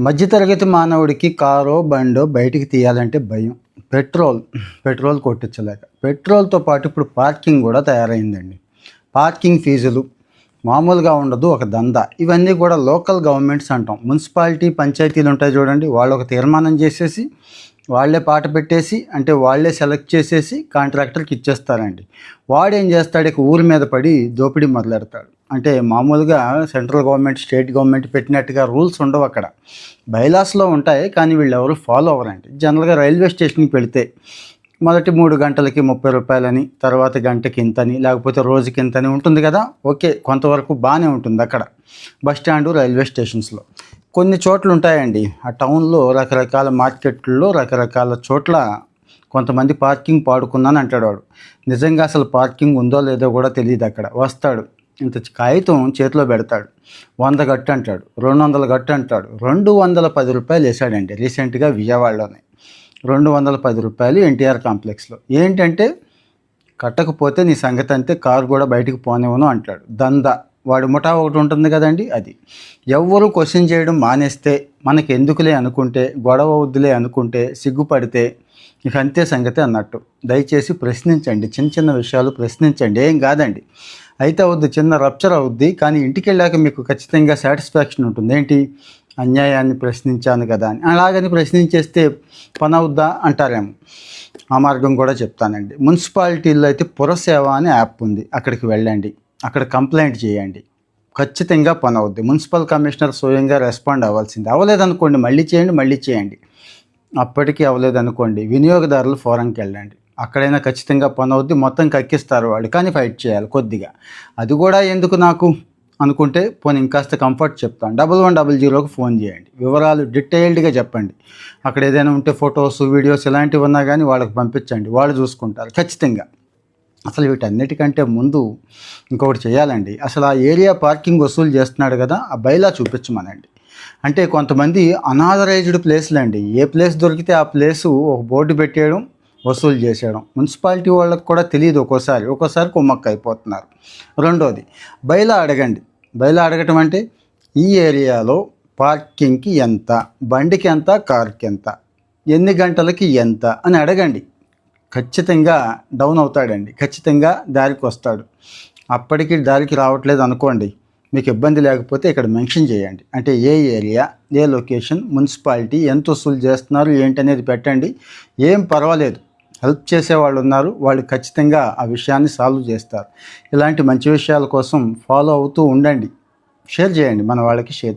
మధ్యతరగతి మానవుడికి కారో బండో బయటికి తీయాలంటే భయం. పెట్రోల్ పెట్రోల్ కొట్టించలేక. పెట్రోల్తో పాటు ఇప్పుడు పార్కింగ్ కూడా తయారైందండి. పార్కింగ్ ఫీజులు మామూలుగా ఉండదు ఒక దందా. ఇవన్నీ కూడా లోకల్ గవర్నమెంట్స్ అంటాం. మున్సిపాలిటీ పంచాయతీలు ఉంటాయి చూడండి. వాళ్ళు ఒక తీర్మానం చేసేసి వాళ్ళే పాట పెట్టేసి అంటే వాళ్ళే సెలెక్ట్ చేసేసి కాంట్రాక్టర్కి ఇచ్చేస్తారండి. వాడు ఏం చేస్తాడు? ఇక ఊరి మీద పడి దోపిడీ మొదలెడతాడు. అంటే మామూలుగా సెంట్రల్ గవర్నమెంట్ స్టేట్ గవర్నమెంట్ పెట్టినట్టుగా రూల్స్ ఉండవు అక్కడ. బైలాస్లో ఉంటాయి కానీ వీళ్ళు ఎవరు ఫాలో అవ్వరండి. జనరల్గా రైల్వే స్టేషన్కి వెళితే మొదటి మూడు గంటలకి ముప్పై రూపాయలని తర్వాత గంటకి ఇంతని లేకపోతే రోజుకి ఇంతని ఉంటుంది కదా? ఓకే కొంతవరకు బాగానే ఉంటుంది అక్కడ. బస్ స్టాండు రైల్వే స్టేషన్స్లో. కొన్ని చోట్ల ఉంటాయండి. ఆ టౌన్లో రకరకాల మార్కెట్లో రకరకాల చోట్ల కొంతమంది పార్కింగ్ పాడుకున్నాను అంటాడు వాడు. నిజంగా అసలు పార్కింగ్ ఉందో లేదో కూడా తెలియదు అక్కడ. వస్తాడు. ఇంత కాగితం చేతిలో పెడతాడు. వంద గట్టు అంటాడు. రెండు వందల గట్టు అంటాడు. రెండు వందల పది రూపాయలు వేసాడండి రీసెంట్గా విజయవాడలోనే. రెండు వందల పది రూపాయలు ఎన్టీఆర్ కాంప్లెక్స్లో. ఏంటంటే కట్టకపోతే నీ సంగతి అంతే కారు కూడా బయటికి పోనివ్వను అంటాడు. దందా. వాడు ముఠా ఒకటి ఉంటుంది కదండి అది. ఎవ్వరూ క్వశ్చన్ చేయడం మానేస్తే మనకి ఎందుకులే అనుకుంటే గొడవ వద్దులే అనుకుంటే సిగ్గుపడితే ఇక అంతే సంగతి అన్నట్టు. దయచేసి ప్రశ్నించండి చిన్న చిన్న విషయాలు ప్రశ్నించండి. ఏం కాదండి. అయితే అవుద్ది చిన్న రప్చర్ అవుద్ది కానీ ఇంటికి వెళ్ళాక మీకు ఖచ్చితంగా సాటిస్ఫాక్షన్ ఉంటుంది. ఏంటి? అన్యాయాన్ని ప్రశ్నించాను కదా అని. అలాగని ప్రశ్నించేస్తే పని అవుద్దా అంటారేమో. ఆ మార్గం కూడా చెప్తానండి. మున్సిపాలిటీల్లో అయితే పురసేవ అనే యాప్ ఉంది. అక్కడికి వెళ్ళండి. అక్కడ కంప్లైంట్ చేయండి. ఖచ్చితంగా పని అవుద్ది మున్సిపల్ కమిషనర్ స్వయంగా రెస్పాండ్ అవ్వాల్సింది. అవ్వలేదనుకోండి మళ్ళీ చేయండి మళ్ళీ చేయండి. అప్పటికీ అవ్వలేదనుకోండి వినియోగదారులు ఫోరంకి వెళ్ళండి. అక్కడైనా ఖచ్చితంగా పని అవుద్ది మొత్తం కక్కిస్తారు వాళ్ళు కానీ ఫైట్ చేయాలి కొద్దిగా. అది కూడా ఎందుకు నాకు? అనుకుంటే పోనీ ఇంకాస్త కంఫర్ట్ చెప్తాను. డబల్ వన్ డబల్ జీరోకి ఫోన్ చేయండి. వివరాలు డీటెయిల్డ్గా చెప్పండి. అక్కడ ఏదైనా ఉంటే ఫొటోస్ వీడియోస్ ఇలాంటివి ఉన్నా కానీ వాళ్ళకి పంపించండి. వాళ్ళు చూసుకుంటారు ఖచ్చితంగా. అసలు వీటన్నిటికంటే ముందు ఇంకొకటి చేయాలండి. అసలు ఆ ఏరియా పార్కింగ్ వసూలు చేస్తున్నాడు కదా ఆ బయలా చూపించమనండి. అంటే కొంతమంది అనాథరైజ్డ్ ప్లేస్లు అండి ఏ ప్లేస్ దొరికితే ఆ ప్లేసు ఒక బోర్డు పెట్టేయడం వసూలు చేసేయడం. మున్సిపాలిటీ వాళ్ళకి కూడా తెలియదు ఒక్కోసారి. ఒక్కోసారి కుమ్మక్క అయిపోతున్నారు రెండోది బయలా అడగండి. బయలా అడగటం అంటే ఈ ఏరియాలో పార్కింగ్కి ఎంత బండికి ఎంత కార్కి ఎంత ఎన్ని గంటలకి ఎంత అని అడగండి. ఖచ్చితంగా డౌన్ అవుతాడండి. ఖచ్చితంగా దారికి వస్తాడు. అప్పటికి దారికి రావట్లేదు అనుకోండి మీకు ఇబ్బంది లేకపోతే ఇక్కడ మెన్షన్ చేయండి. అంటే ఏ ఏరియా ఏ లొకేషన్ మున్సిపాలిటీ ఎంత వసూలు చేస్తున్నారు ఏంటి అనేది పెట్టండి. ఏం పర్వాలేదు. హెల్ప్ చేసే వాళ్ళు ఉన్నారు వాళ్ళు ఖచ్చితంగా ఆ విషయాన్ని సాల్వ్ చేస్తారు. ఇలాంటి మంచి విషయాల కోసం ఫాలో అవుతూ ఉండండి. షేర్ చేయండి మన వాళ్ళకి షేర్ చేయండి.